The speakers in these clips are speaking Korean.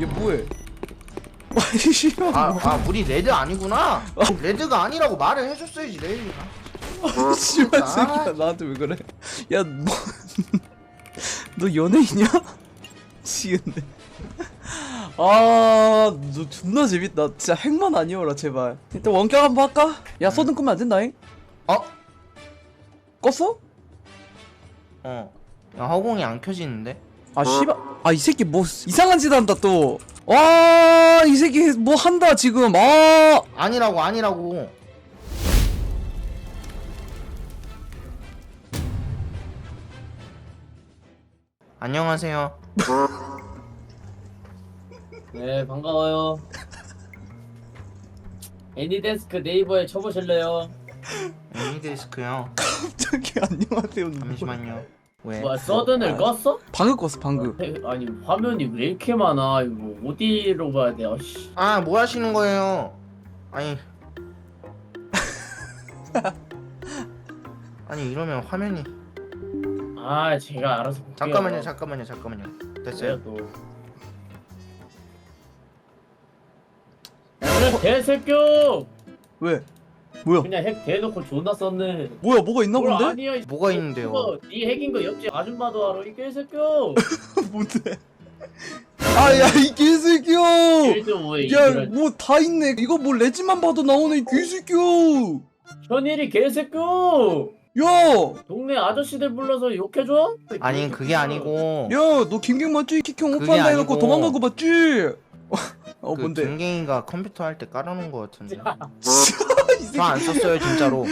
얘 뭐해? 씨발 아, 아 우리 레드 아니구나. 레드가 아니라고 말을 해줬어야지 레드가. 뭐 씨발 아. 새끼야 나한테 왜 그래? 야 뭐? 너 연예인이야? 미치겠네. 아, 너 존나 재밌다. 진짜 핵만 아니어라 제발. 일단 원격 한번 할까? 야 서든 끄면 안 된다잉? 어? 껐어? 어. 야, 허공이 안 켜지는데? 아 씨발. 아 이 새끼 뭐 이상한 짓 한다 또. 와, 이 새끼 뭐 한다 지금. 아, 아니라고 아니라고. 안녕하세요. 네 반가워요 애니데스크 네이버에 쳐보실래요? 애니데스크요. 저기 안녕하세요. 잠시만요. 왜? 뭐야 서든을 껐어? 방금 껐어 방금. 에, 아니 화면이 왜 이렇게 많아 이거 어디로 봐야 돼 아씨 아, 뭐 하시는 거예요? 아니. 아니, 이러면 화면이. 아 제가 알아서 볼게요 잠깐만요, 잠깐만요, 잠깐만요. 됐어요. 또 야, 그래 개새끼 왜? 뭐야? 그냥 핵 대놓고 존나 썼네 뭐야 뭐가 있나 뭘 본데? 아니야 이 뭐가 있는데요? 이거 네 핵인 거 옆집 아줌마도 알아 이 개새끼 뭔데? 아야 이 개새끼야! 일도 뭐해 야 이런 뭐다 있네. 이거 뭐 레지만 봐도 나오네 이 개새끼야! 현일이 개새끼 야! 동네 아저씨들 불러서 욕해줘? 아니, 그게 아니고. 야, 너 김경 맞지? 키형 그게 오빠한다 해놓고 아니고. 도망간 거 맞지? 어 그 뭔데? 김갱이가 컴퓨터 할 때 깔아놓은 거 같은데. 저 안 썼어요, 진짜로.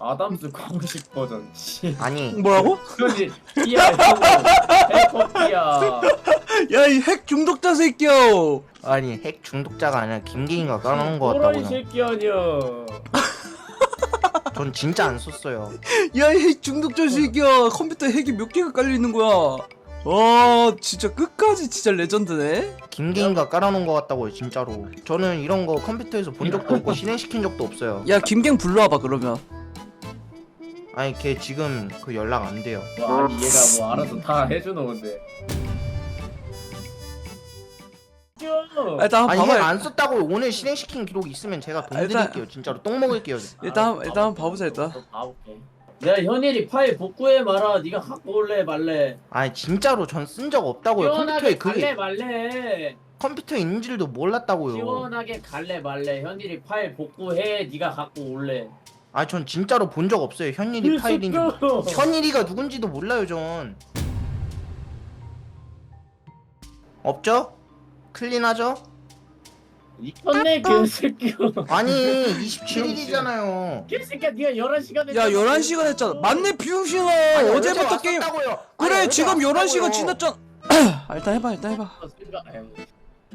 아담스 공식 버전 씨 아니, 뭐라고? 현일 띠야 해커피야 야 이 핵 중독자 새끼야! 아니, 핵 중독자가 아니라 김갱이가 깔아놓은 거 같다고요. 새끼 아니야 전 진짜 안 썼어요. 야 이 핵 중독자 새끼야! 컴퓨터에 핵이 몇 개가 깔려 있는 거야? 와 진짜 끝까지 진짜 레전드네. 김갱이가 깔아놓은 거 같다고요, 진짜로. 저는 이런 거 컴퓨터에서 본 적도 없고 실행시킨 적도 없어요. 야 김경 불러와봐 그러면. 아니, 걔 지금 그 연락 안 돼요. 뭐 아니 얘가 뭐 알아서 다 해주는 건데 아, 일단 아니, 한번 핵 봐봐. 안 썼다고 오늘 실행시킨 기록 있으면 제가 돈 아, 일단- 드릴게요. 진짜로 똥 먹을게요. 일단 한- 일단 한번 봐보자 일단. 봐볼게 내가 현일이 파일 복구해 말아 네가 갖고 올래 말래 아니, 진짜로 전 쓴 적 없다고요. 컴퓨터에 시원하게 갈래 그게 말래 컴퓨터에 있는 줄도 몰랐다고요. 시원하게 갈래 말래 현일이 파일 복구해 네가 갖고 올래 아, 전 진짜로 본 적 없어요. 현일이 파일인지. 현일이가 누군지도 몰라요, 전. 없죠? 클린하죠? 이겼네 개새끼야 아니, 27일이잖아요. 개새끼야 네가 11시간 야 11시간 했잖아. 맞네 비용신아. 어제부터 게임. 그래 지금 11시간 지났잖아. 아, 일단 해봐 일단 해봐.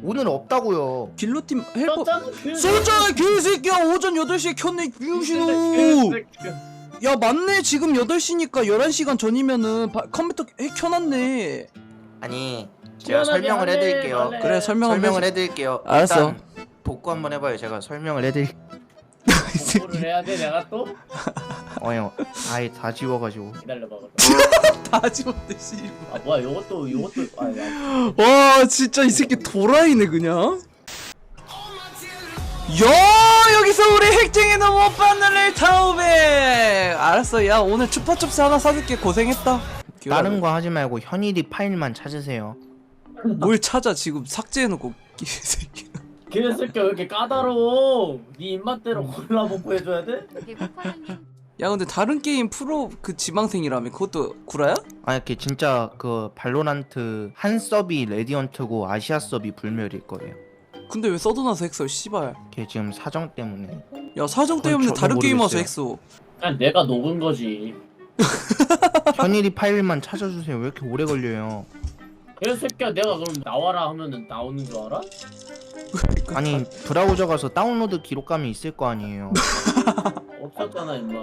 오늘 없다고요. 길로팀 헬퍼. 쏘잖아 개새끼야 오전 8시에 켰네 비용신호. 야 맞네 지금 8시니까 11시간 전이면은 바- 컴퓨터 핵 켜놨네. 아니, 제가 설명을 해드릴게요. 그래 설명 설명을 해줘. 해드릴게요. 알았어. 일단 복구 한번 해봐요. 제가 설명을 해드릴. 복구를 해야 돼 내가 또? 어요. 아예 다 지워가지고. 기다려봐 그럼. 다 씨. 아 뭐야 요것도 요것도 아 야 와 진짜 이 새끼 도라이네 그냥 야 여기서 우리 핵쟁이는 못 받는 타우백 알았어 야 오늘 추파춥스 하나 사줄게 고생했다 다른 거 하지 말고 현일이 파일만 찾으세요. 뭘 찾아 지금 삭제해놓고 이 새끼 개새끼야 왜 이렇게 까다로워 네 입맛대로 골라 복구해줘야 돼? 야 근데 다른 게임 프로 그 지망생이라며 그것도 구라야? 아니, 걔 진짜 그 발로란트 한 서비 레디언트고 아시아 서비 불멸일 거예요. 근데 왜 써도나서 핵써 씨발 걔 지금 사정 때문에. 야 사정 때문에 저도 다른 게임 와서 모르겠어요. 핵써 그냥 내가 녹은 거지 현일이 파일만 찾아주세요. 왜 이렇게 오래 걸려요? 개새끼야 내가 그럼 나와라 하면은 나오는 줄 알아? 아니 브라우저 가서 다운로드 기록감이 있을 거 아니에요. 없었잖아 임마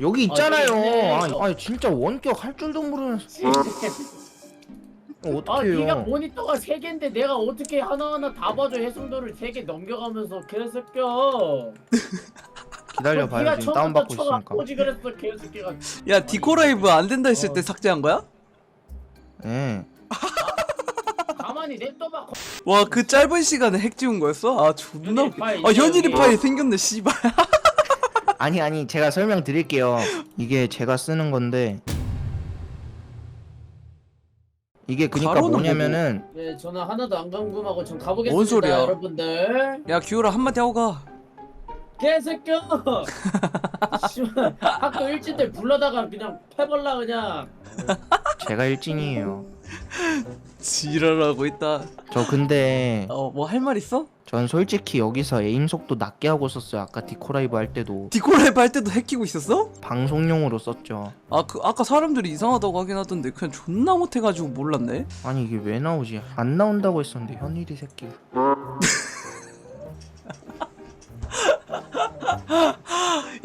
여기 있잖아요. 여기 있네. 아니, 아니 진짜 원격 할 줄도 모르는 아 어떡해요? 네가 모니터가 3개인데 내가 어떻게 하나하나 다 봐줘 해상도를 3개 넘겨가면서 개새끼야 기다려봐요. 지금 다운받고 쳐가 있으니까. 꼬지 그랬어 개새끼가 야 디코라이브 안 된다 했을 어. 때 삭제한 거야? 예. 가만히 냅둬봐 와 그 짧은 시간에 핵 지운 거였어? 아 존나 현일이 아 현일이 여기. 파이 생겼네 씨발 아니 아니 제가 설명 드릴게요. 이게 제가 쓰는 건데 이게 그니까 가로는 뭐냐면은 네 저는 하나도 안 궁금하고 전 가보겠습니다 뭔 소리야? 여러분들 야 기울아 한마디 하고 가 개새끼야 씨발 학교 일진들 불러다가 그냥 패벌라 그냥 제가 일진이에요. 지랄하고 있다 저 근데 어 뭐 할 말 있어? 전 솔직히 여기서 에임 속도 낮게 하고 썼어요. 아까 디코라이브 할 때도 디콜라이브 할 때도 핵 끼고 있었어? 방송용으로 썼죠. 아 그 아까 사람들이 이상하다고 하긴 하던데 그냥 존나 못해가지고 몰랐네 아니 이게 왜 나오지? 안 나온다고 했었는데 현일이 새끼.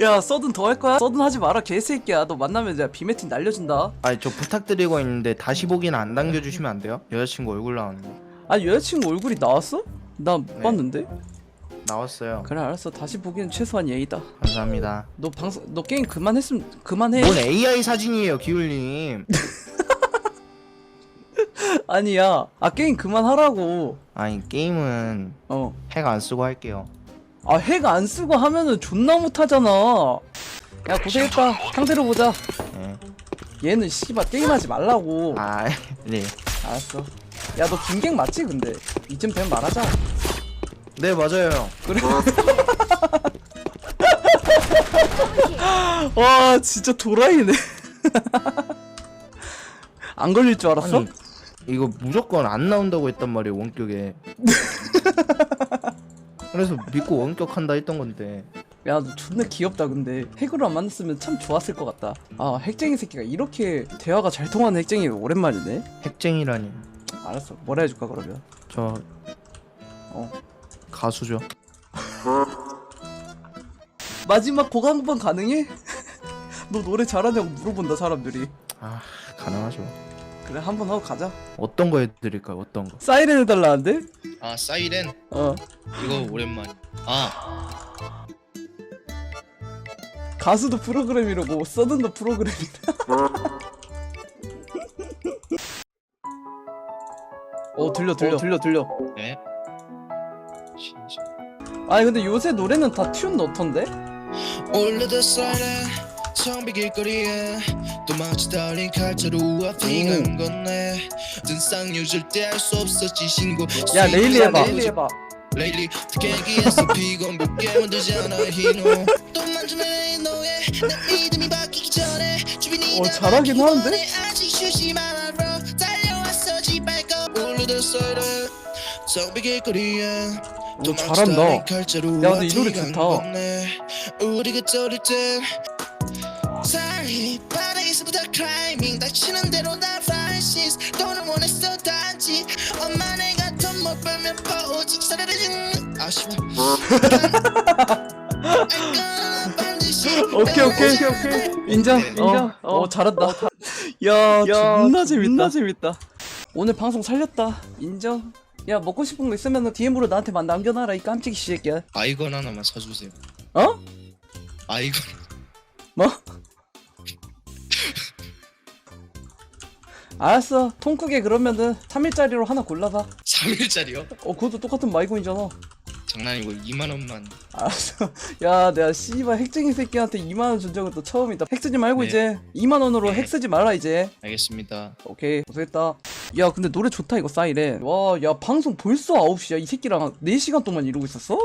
야 서든 더 할 거야? 서든 하지 마라 개새끼야 너 만나면 내가 비매팅 날려준다 아니 저 부탁드리고 있는데 다시 보기는 안 당겨주시면 안 돼요? 여자친구 얼굴 나왔는데 아니 여자친구 얼굴이 나왔어? 나 못 네. 봤는데 나왔어요. 그래 알았어 다시 보기엔 최소한 예의다 감사합니다. 너 방송 너 게임 그만했으면 그만해 뭔 AI 사진이에요, 기울님? 아니야 아 게임 그만하라고 아니 게임은 어 핵 안 쓰고 할게요. 아 핵 안 쓰고 하면은 존나 못하잖아. 야 고생했다. 상대로 보자. 예. 얘는 씨발 게임하지 말라고. 아 네. 알았어. 야너 김갱 맞지 근데? 이쯤 되면 말하자. 네 맞아요. 그래. 와 진짜 도라이네. 안 걸릴 줄 알았어? 아니 이거 무조건 안 나온다고 했단 말이에요 원격에. 그래서 믿고 원격한다 했던 건데. 야 너 존나 귀엽다 근데 핵으로 안 만났으면 참 좋았을 것 같다 아 핵쟁이 새끼가 이렇게 대화가 잘 통하는 핵쟁이 오랜만이네 핵쟁이라니. 알았어 뭐라 해줄까 그러면 저 어 가수죠. 마지막 곡 한 번 가능해? 너 노래 잘하냐고 물어본다 사람들이 아 가능하죠. 그래 한 번 하고 가자 어떤 거 해드릴까요? 어떤 거? 사이렌 해달라는데? 아 사이렌 어 이거 오랜만. 아 가수도 프로그램이라고 서든도 프로그램이다 어 들려 들려 들려 들려 네. 진짜. 아니 근데 요새 노래는 다 튠 넣던데? 올려도 사이렌 성비 길거리에 또 마치 달린 칼자루 앞이 간 건네 등상 유질 때할 수 없었지 신고 야 레일리 해봐. 레일리 해봐. 특혜기에서 피곤 만들지 않아 희노. 또 만지는 너의 내 믿음이 바뀌기 전에 주변이 어, 나 잘하긴 하는데? 아직 쉬지 말아로 달려왔어 집 밟고 올려도 사이렌 성비 길거리에 오 잘한다. 야 야, 근데 이 노래 좋다. 우리가 떠들 때 사이 바닥에서부터 클라이밍 닥치는 대로 다 플라이시스 돈을 원했어 단지. 엄마 내가 돈못 벌면 오직 사라진 아쉬워 오케이 오케이 오케이 인정. 인정. 어, 잘한다. 야, 존나 재밌다. 재밌다. 오늘 방송 살렸다. 인정. 야 먹고 싶은 거 있으면 DM으로 나한테 만 남겨놔라 이 깜찍이 새끼야. 아이건 하나만 사주세요. 어? 아이건. 뭐? 알았어. 통 크게 그러면은 3일짜리로 하나 골라봐. 3일짜리요? 어 그것도 똑같은 마이콘이잖아. 장난이고 2만원만. 알았어. 야 내가 씨발 핵쟁이 새끼한테 2만원 준 적은 또 처음이다. 핵 쓰지 말고 네. 이제 2만원으로 네. 핵 쓰지 말아 이제. 알겠습니다. 오케이 고생했다. 야 근데 노래 좋다 이거 사이렌 와야 방송 벌써 9시야? 이 새끼랑 4시간 동안 이러고 있었어?